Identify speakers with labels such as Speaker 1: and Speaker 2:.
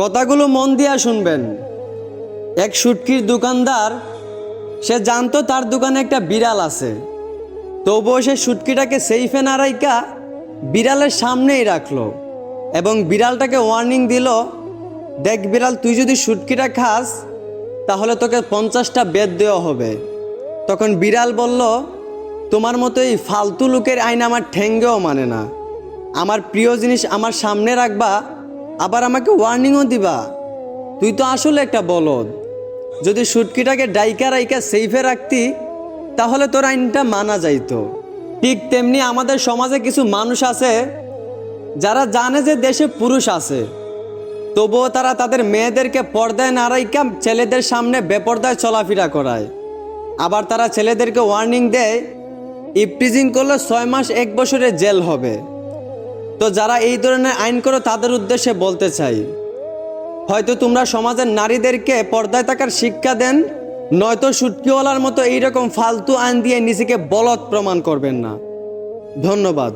Speaker 1: কথাগুলো মন দিয়া শুনবেন। এক শুটকির দোকানদার, সে জানতো তার দোকানে একটা বিড়াল আছে। তবুও সে শুটকিটাকে সেইফে না বিড়ালের সামনেই রাখল এবং বিড়ালটাকে ওয়ার্নিং দিল, দেখ বিড়াল, তুই যদি শুটকিটা খাস, তাহলে তোকে পঞ্চাশটা বেদ দেওয়া হবে। তখন বিড়াল বলল, তোমার মতো এই ফালতু লোকের আইন আমার ঠেঙ্গেও মানে না। আমার প্রিয় জিনিস আমার সামনে রাখবা আবার আমাকে ওয়ার্নিংও দিবা। তুই তো আসলে একটা বলদ। যদি শুটকিটাকে ডাইকা রাইকা সেইফে রাখতি, তাহলে তোর আইনটা মানা যাইতো। ঠিক তেমনি আমাদের সমাজে কিছু মানুষ আছে, যারা জানে যে দেশে পুরুষ আছে। তবুও তারা তাদের মেয়েদেরকে পর্দায় না রাইকা ছেলেদের সামনে বেপর্দায় চলাফেরা করায়। আবার তারা ছেলেদেরকে ওয়ার্নিং দেয়, ইপটিজিং করলে ছয় মাস এক বছরের জেল হবে। তো যারা এই ধরনের আইন করো, তাদের উদ্দেশ্যে বলতে চাই। হয়তো তোমরা সমাজের নারীদেরকে পর্দায় থাকার শিক্ষা দেন, নয়তো সুটকিওয়ালার মতো এইরকম ফালতু আইন দিয়ে নিজেকে বলদ প্রমাণ করবেন না। ধন্যবাদ।